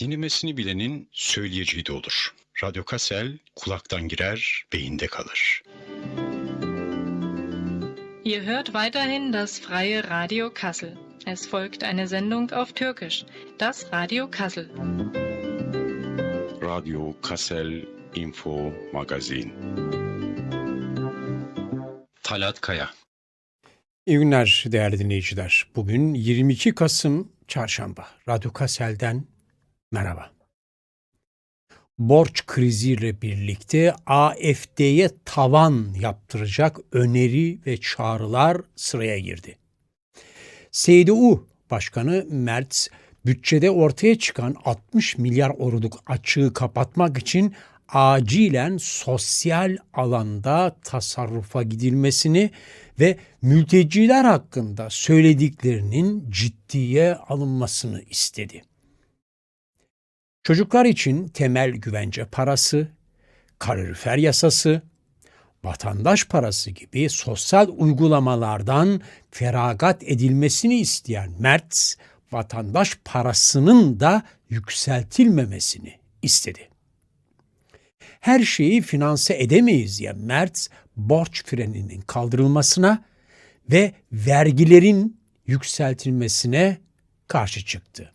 Dinlemesini bilenin söyleyeceği de olur. Radyo Kassel kulaktan girer, beyinde kalır. Ihr hört weiterhin das freie Radio Kassel. Es folgt eine Sendung auf Türkisch, das Radio Kassel. Radyo Kassel Info Magazin. Talat Kaya İyi günler değerli dinleyiciler. Bugün 22 Kasım Çarşamba. Radyo Kassel'den merhaba. Borç kriziyle birlikte AFD'ye tavan yaptıracak öneri ve çağrılar sıraya girdi. SDU Başkanı Merz, bütçede ortaya çıkan 60 milyar euroluk açığı kapatmak için acilen sosyal alanda tasarrufa gidilmesini ve mülteciler hakkında söylediklerinin ciddiye alınmasını istedi. Çocuklar için temel güvence parası, kalorifer yasası, vatandaş parası gibi sosyal uygulamalardan feragat edilmesini isteyen Mertz, vatandaş parasının da yükseltilmemesini istedi. Her şeyi finanse edemeyiz diye Mertz, borç freninin kaldırılmasına ve vergilerin yükseltilmesine karşı çıktı.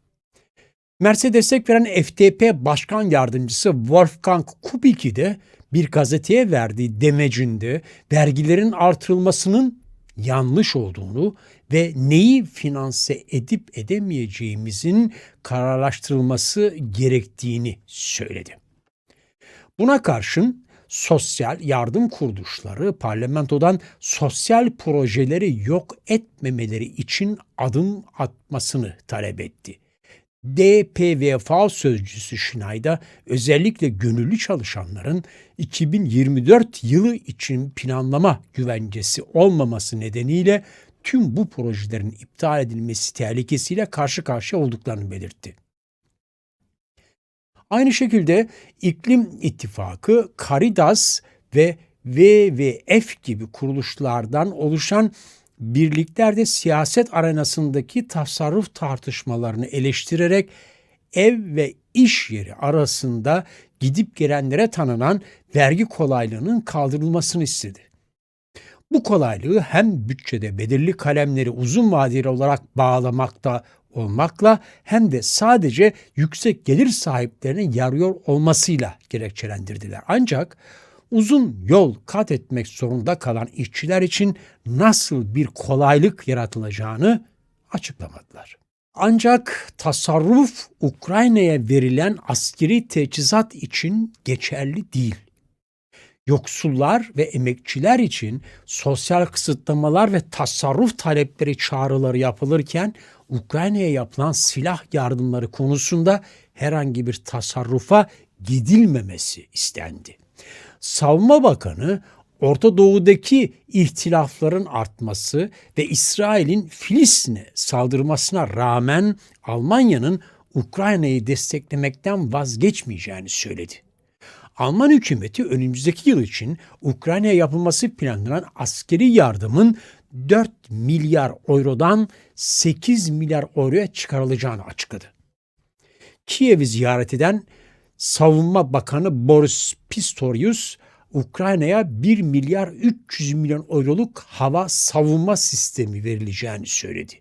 Mertz'e destek veren FDP Başkan Yardımcısı Wolfgang Kubicki de bir gazeteye verdiği demecinde vergilerin artırılmasının yanlış olduğunu ve neyi finanse edip edemeyeceğimizin kararlaştırılması gerektiğini söyledi. Buna karşın sosyal yardım kuruluşları parlamentodan sosyal projeleri yok etmemeleri için adım atmasını talep etti. DPVF sözcüsü Schneider özellikle gönüllü çalışanların 2024 yılı için planlama güvencesi olmaması nedeniyle tüm bu projelerin iptal edilmesi tehlikesiyle karşı karşıya olduklarını belirtti. Aynı şekilde İklim İttifakı, Caritas ve WWF gibi kuruluşlardan oluşan birliklerde siyaset arenasındaki tasarruf tartışmalarını eleştirerek ev ve iş yeri arasında gidip gelenlere tanınan vergi kolaylığının kaldırılmasını istedi. Bu kolaylığı hem bütçede belirli kalemleri uzun vadeli olarak bağlamakta olmakla hem de sadece yüksek gelir sahiplerine yarıyor olmasıyla gerekçelendirdiler. Ancak uzun yol kat etmek zorunda kalan işçiler için nasıl bir kolaylık yaratılacağını açıklamadılar. Ancak tasarruf Ukrayna'ya verilen askeri teçhizat için geçerli değil. Yoksullar ve emekçiler için sosyal kısıtlamalar ve tasarruf talepleri çağrıları yapılırken Ukrayna'ya yapılan silah yardımları konusunda herhangi bir tasarrufa gidilmemesi istendi. Savunma Bakanı Orta Doğu'daki ihtilafların artması ve İsrail'in Filistin'e saldırmasına rağmen Almanya'nın Ukrayna'yı desteklemekten vazgeçmeyeceğini söyledi. Alman hükümeti önümüzdeki yıl için Ukrayna'ya yapılması planlanan askeri yardımın 4 milyar eurodan 8 milyar euroya çıkarılacağını açıkladı. Kiev'i ziyaret eden Savunma Bakanı Boris Pistorius, Ukrayna'ya 1 milyar 300 milyon euroluk hava savunma sistemi verileceğini söyledi.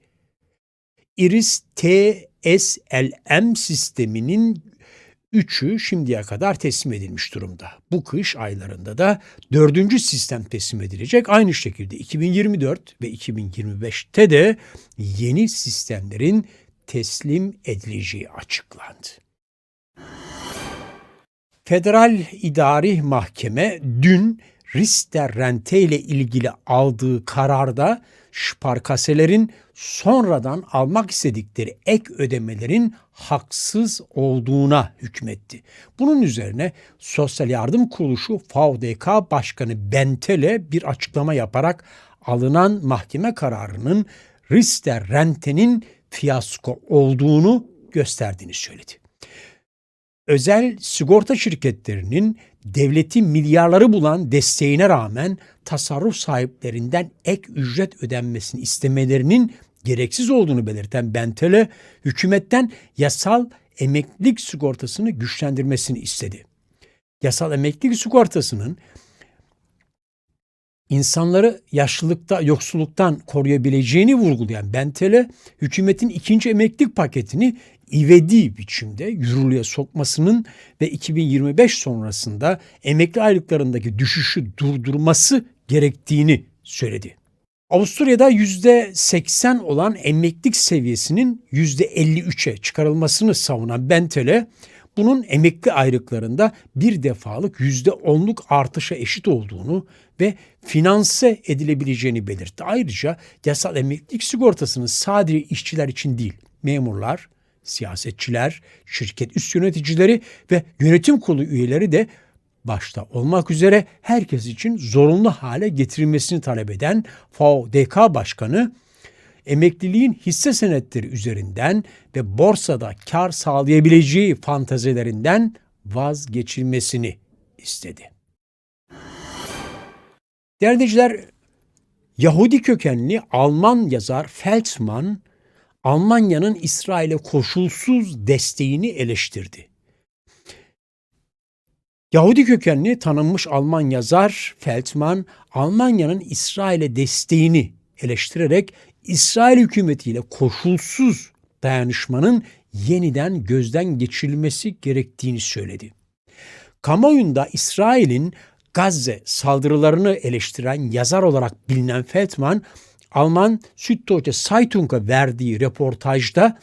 Iris TSLM sisteminin üçü şimdiye kadar teslim edilmiş durumda. Bu kış aylarında da dördüncü sistem teslim edilecek. Aynı şekilde 2024 ve 2025'te de yeni sistemlerin teslim edileceği açıklandı. Federal İdari Mahkeme dün Rister rente ile ilgili aldığı kararda şparkaselerin sonradan almak istedikleri ek ödemelerin haksız olduğuna hükmetti. Bunun üzerine Sosyal Yardım Kuruluşu VDK Başkanı Bentele bir açıklama yaparak alınan mahkeme kararının Rister rentenin fiyasko olduğunu gösterdiğini söyledi özel sigorta şirketlerinin devleti milyarları bulan desteğine rağmen tasarruf sahiplerinden ek ücret ödenmesini istemelerinin gereksiz olduğunu belirten Bentele, hükümetten yasal emeklilik sigortasını güçlendirmesini istedi. Yasal emeklilik sigortasının insanları yaşlılıkta, yoksulluktan koruyabileceğini vurgulayan Bentel'e hükümetin ikinci emeklilik paketini ivedi biçimde yürürlüğe sokmasının ve 2025 sonrasında emekli aylıklarındaki düşüşü durdurması gerektiğini söyledi. Avusturya'da %80 olan emeklilik seviyesinin %53'e çıkarılmasını savunan Bentel'e bunun emekli aylıklarında bir defalık %10'luk artışa eşit olduğunu ve finanse edilebileceğini belirtti. Ayrıca yasal emeklilik sigortasının sadece işçiler için değil, memurlar, siyasetçiler, şirket üst yöneticileri ve yönetim kurulu üyeleri de başta olmak üzere herkes için zorunlu hale getirilmesini talep eden FAO-DK Başkanı emekliliğin hisse senetleri üzerinden ve borsada kar sağlayabileceği fantazilerinden vazgeçilmesini istedi. Değerli Yahudi kökenli Alman yazar Feltman, Almanya'nın İsrail'e koşulsuz desteğini eleştirdi. Yahudi kökenli tanınmış Alman yazar Feltman, Almanya'nın İsrail'e desteğini eleştirerek İsrail hükümetiyle koşulsuz dayanışmanın yeniden gözden geçirilmesi gerektiğini söyledi. Kamuoyunda İsrail'in Gazze saldırılarını eleştiren yazar olarak bilinen Feldman, Alman Süddeutsche Zeitung'a verdiği röportajda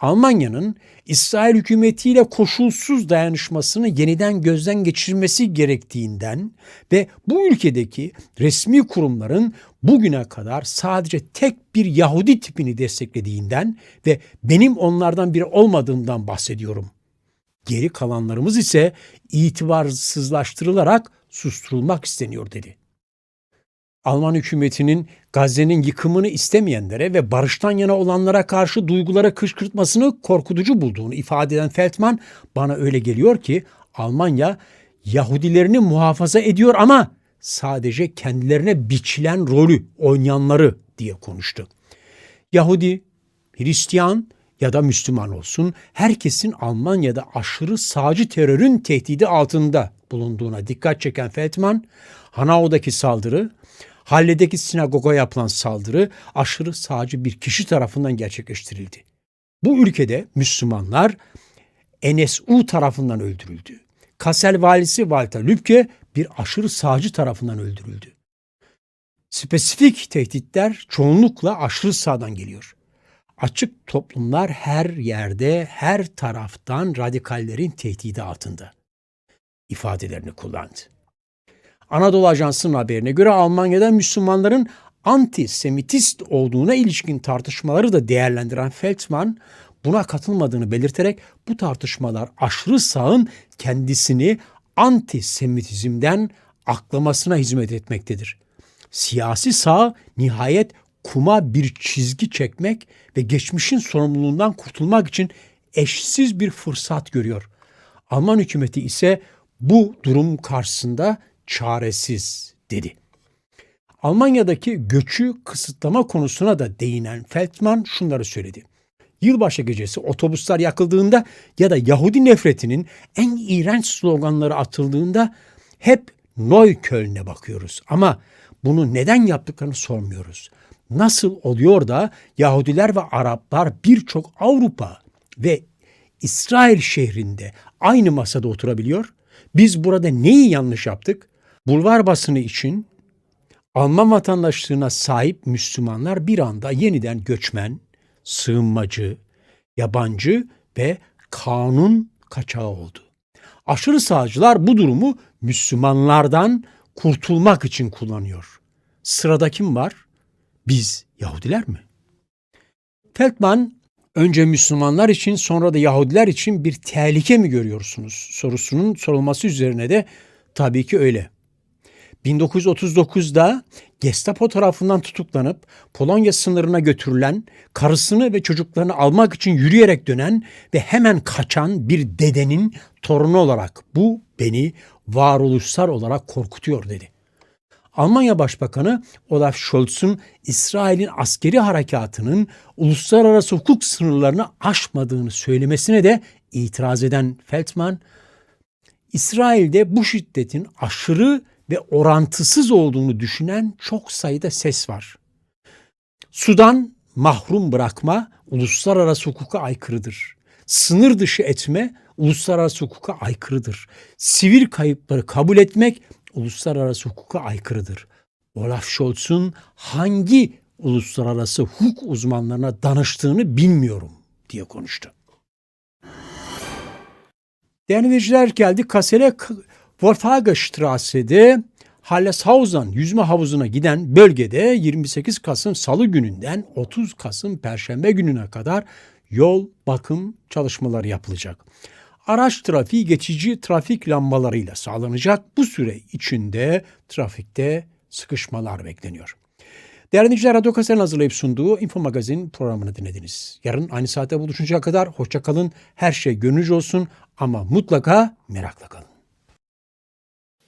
Almanya'nın İsrail hükümetiyle koşulsuz dayanışmasını yeniden gözden geçirmesi gerektiğinden ve bu ülkedeki resmi kurumların bugüne kadar sadece tek bir Yahudi tipini desteklediğinden ve benim onlardan biri olmadığımdan bahsediyorum. Geri kalanlarımız ise itibarsızlaştırılarak susturulmak isteniyor dedi. Alman hükümetinin Gazze'nin yıkımını istemeyenlere ve barıştan yana olanlara karşı duygulara kışkırtmasını korkutucu bulduğunu ifade eden Feldman bana öyle geliyor ki Almanya Yahudilerini muhafaza ediyor ama sadece kendilerine biçilen rolü oynayanları diye konuştu. Yahudi, Hristiyan ya da Müslüman olsun herkesin Almanya'da aşırı sağcı terörün tehdidi altında bulunduğuna dikkat çeken Feldman, Hanao'daki saldırı, Halle'deki sinagoga yapılan saldırı aşırı sağcı bir kişi tarafından gerçekleştirildi. Bu ülkede Müslümanlar NSU tarafından öldürüldü. Kassel valisi Walter Lübke bir aşırı sağcı tarafından öldürüldü. Spesifik tehditler çoğunlukla aşırı sağdan geliyor. Açık toplumlar her yerde, her taraftan radikallerin tehdidi altında ifadelerini kullandı. Anadolu Ajansı'nın haberine göre Almanya'da Müslümanların antisemitist olduğuna ilişkin tartışmaları da değerlendiren Feldman buna katılmadığını belirterek bu tartışmalar aşırı sağın kendisini antisemitizmden aklamasına hizmet etmektedir. Siyasi sağ nihayet kuma bir çizgi çekmek ve geçmişin sorumluluğundan kurtulmak için eşsiz bir fırsat görüyor. Alman hükümeti ise bu durum karşısında çaresiz dedi. Almanya'daki göçü kısıtlama konusuna da değinen Feldman şunları söyledi. Yılbaşı gecesi otobüsler yakıldığında ya da Yahudi nefretinin en iğrenç sloganları atıldığında hep Neukölln'e bakıyoruz. Ama bunu neden yaptıklarını sormuyoruz. Nasıl oluyor da Yahudiler ve Araplar birçok Avrupa ve İsrail şehrinde aynı masada oturabiliyor? Biz burada neyi yanlış yaptık? Bulvar basını için Alman vatandaşlığına sahip Müslümanlar bir anda yeniden göçmen, sığınmacı, yabancı ve kanun kaçağı oldu. Aşırı sağcılar bu durumu Müslümanlardan kurtulmak için kullanıyor. Sırada kim var? Biz Yahudiler mi? Feldman önce Müslümanlar için sonra da Yahudiler için bir tehlike mi görüyorsunuz sorusunun sorulması üzerine de tabii ki öyle. 1939'da Gestapo tarafından tutuklanıp Polonya sınırına götürülen, karısını ve çocuklarını almak için yürüyerek dönen ve hemen kaçan bir dedenin torunu olarak bu beni varoluşsal olarak korkutuyor dedi. Almanya Başbakanı Olaf Scholz'un İsrail'in askeri harekatının uluslararası hukuk sınırlarını aşmadığını söylemesine de itiraz eden Feldman, İsrail'de bu şiddetin aşırı ve orantısız olduğunu düşünen çok sayıda ses var. Sudan mahrum bırakma uluslararası hukuka aykırıdır. Sınır dışı etme uluslararası hukuka aykırıdır. Sivil kayıpları kabul etmek uluslararası hukuka aykırıdır. Olaf Scholz'un hangi uluslararası hukuk uzmanlarına danıştığını bilmiyorum diye konuştu. Değerli dinleyiciler geldi Kassele Wolfhagerstrasse'de Halleshausen yüzme havuzuna giden bölgede 28 Kasım Salı gününden 30 Kasım Perşembe gününe kadar yol bakım çalışmaları yapılacak. Araç trafiği geçici trafik lambalarıyla sağlanacak. Bu süre içinde trafikte sıkışmalar bekleniyor. Değerli dinleyiciler Radyo Kasel'in hazırlayıp sunduğu Info Magazin programını dinlediniz. Yarın aynı saatte buluşuncaya kadar hoşça kalın. Her şey gönlünüzce olsun ama mutlaka merakla kalın.